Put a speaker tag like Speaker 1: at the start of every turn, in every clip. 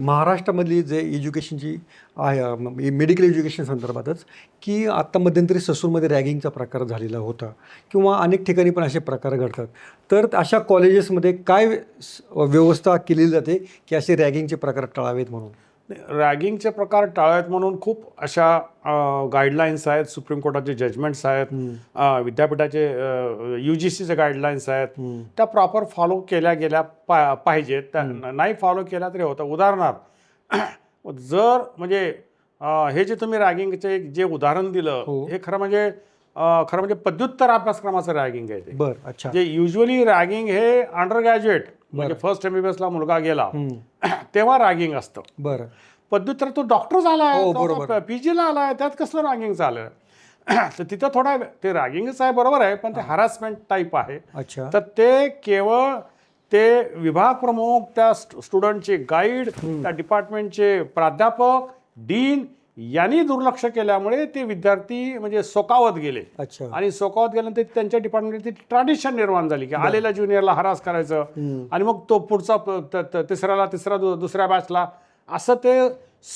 Speaker 1: महाराष्ट्रामधली जे एज्युकेशनची आहे medical education संदर्भातच की आत्ता मध्यंतरी ससूरमध्ये रॅगिंगचा प्रकार झालेला होता किंवा अनेक ठिकाणी पण असे प्रकार घडतात. तर अशा कॉलेजेसमध्ये काय व्यवस्था केली जाते की असे रॅगिंगचे प्रकार टाळावेत म्हणून?
Speaker 2: रॅगिंगचे प्रकार टाळावेत म्हणून खूप अशा गाईडलाईन्स आहेत सुप्रीम कोर्टाचे जजमेंट्स आहेत विद्यापीठाचे यू जी सीचे गाईडलाईन्स आहेत. त्या प्रॉपर फॉलो केल्या गेल्या पा पाहिजेत त्या नाही फॉलो केल्या तरी होतं. उदाहरणार्थ जर म्हणजे हे जे तुम्ही रॅगिंगचे जे उदाहरण दिलं
Speaker 1: हो.
Speaker 2: हे खरं म्हणजे खरं म्हणजे पदव्युत्तर अभ्यासक्रमाचं रॅगिंग आहे ते.
Speaker 1: बरं अच्छा.
Speaker 2: जे युजली रॅगिंग हे अंडर ग्रॅज्युएट म्हणजे फर्स्ट एम बी एसला मुलगा गेला तेव्हा रॅगिंग असतं.
Speaker 1: बरं.
Speaker 2: पदव्युत्तर तो डॉक्टर झालाय
Speaker 1: हो, बरोबर.
Speaker 2: पीजीला आलाय त्यात कसलं रॅगिंग झालं तर तिथं थोडा ते रॅगिंगच आहे बरोबर आहे पण ते हॅरासमेंट टाईप आहे.
Speaker 1: अच्छा.
Speaker 2: तर ते केवळ ते विभाग प्रमुख त्या स्टुडंटचे गाईड त्या डिपार्टमेंटचे प्राध्यापक डीन यांनी दुर्लक्ष केल्यामुळे ते विद्यार्थी म्हणजे सोकावत गेले.
Speaker 1: अच्छा.
Speaker 2: आणि सोकावत गेल्यानंतर त्यांच्या डिपार्टमेंटची ट्रॅडिशन निर्माण झाली की आलेल्या ज्युनियरला हरास करायचं आणि मग तो पुढचा तिसऱ्याला तिसरा दुसऱ्या बॅचला असं ते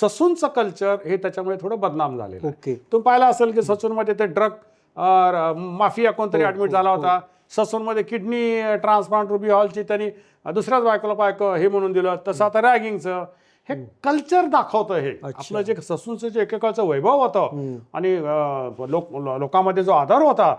Speaker 2: ससूनचं कल्चर हे त्याच्यामुळे थोडं बदनाम झालेलं तुम्ही पाहिलं असेल की ससूनमध्ये ते ड्रग माफिया कोणतरी ऍडमिट झाला होता. ससूनमध्ये किडनी ट्रान्सप्लांट रुबी हॉलची त्यांनी दुसऱ्याच बायकोला बायको हे म्हणून दिलं. तसं आता रॅगिंगचं हे कल्चर दाखवतं हे. आपलं जे ससूनचं जे एकेकाळचं वैभव होतं आणि लोक लोकांमध्ये जो आधार होता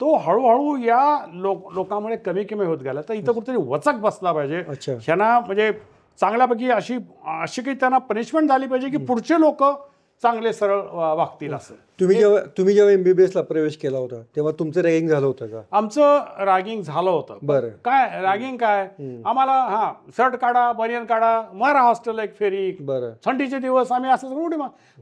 Speaker 2: तो हळूहळू या लोक लोकांमुळे कमी कमी होत गेला. तर इथं कुठेतरी वचक बसला पाहिजे. ह्यांना म्हणजे चांगल्यापैकी अशी अशी काही त्यांना पनिशमेंट झाली पाहिजे की पुढचे लोक चांगले सरळ वागतील असं.
Speaker 1: तुम्ही जेव्हा तुम्ही जेव्हा एम बी बी एसला प्रवेश केला होता तेव्हा तुमचं रॅगिंग झालं होतं का?
Speaker 2: आमचं रॅगिंग झालं होतं.
Speaker 1: बरं.
Speaker 2: काय रॅगिंग काय? आम्हाला हा शर्ट काढा बनियन काढा मारा हॉस्टेल एक फेरी.
Speaker 1: बरं.
Speaker 2: थंडीचे दिवस आम्ही असं उडी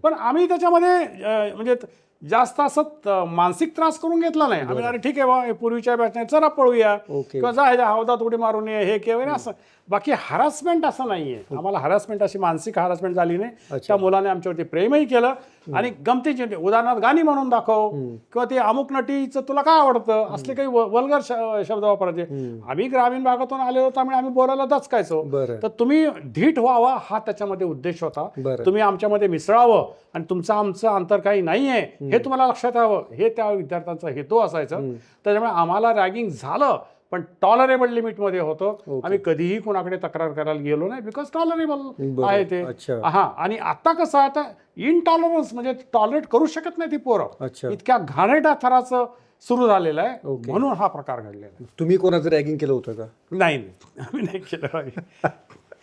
Speaker 2: पण आम्ही त्याच्यामध्ये म्हणजे जास्त असं मानसिक त्रास करून घेतला नाही. आम्ही अरे ठीक आहे बा हे पूर्वीच्या बॅचने चला पळूया. किंवा जा हौदात उडी मारून ये हे केवळ असं. बाकी हॅरासमेंट असं नाहीये. आम्हाला हॅरासमेंट अशी मानसिक हॅरासमेंट झाली नाही. त्या मुलाने आमच्यावरती प्रेमही केलं आणि गमतीची उदाहरणार्थ गाणी म्हणून दाखव किंवा ते अमुक नटीचं तुला काय आवडतं? असले काही वल्गर शब्द वापरायचे. आम्ही ग्रामीण भागातून आलेलो होतो त्यामुळे आम्ही बोलायला दचकायचो. तर तुम्ही धीट व्हावा हा त्याच्यामध्ये उद्देश होता. तुम्ही आमच्यामध्ये मिसळावं आणि तुमचं आमचं अंतर काही नाहीये. हे तुम्हाला लक्षात यावं. हे त्या विद्यार्थ्यांचा हेतू असायचं. त्याच्यामुळे आम्हाला रॅगिंग झालं पण टॉलरेबल लिमिटमध्ये होतं. आम्ही कधीही कुणाकडे तक्रार करायला गेलो नाही बिकॉज टॉलरेबल. आहे ते.
Speaker 1: अच्छा.
Speaker 2: हा आणि आता कसं आता इनटॉलरन्स म्हणजे टॉलरेट करू शकत नाही ती पोरं. इतक्या घाणेट्या थराचं सुरू झालेलं आहे. म्हणून हा प्रकार घडलेला आहे.
Speaker 1: तुम्ही कोणाचं रॅगिंग केलं होतं का?
Speaker 2: नाही आम्ही नाही केलं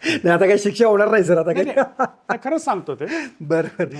Speaker 1: नाही आता काही शिक्षा होणार नाही सर आता काही.
Speaker 2: खरंच सांगतो ते.
Speaker 1: बरं बरं.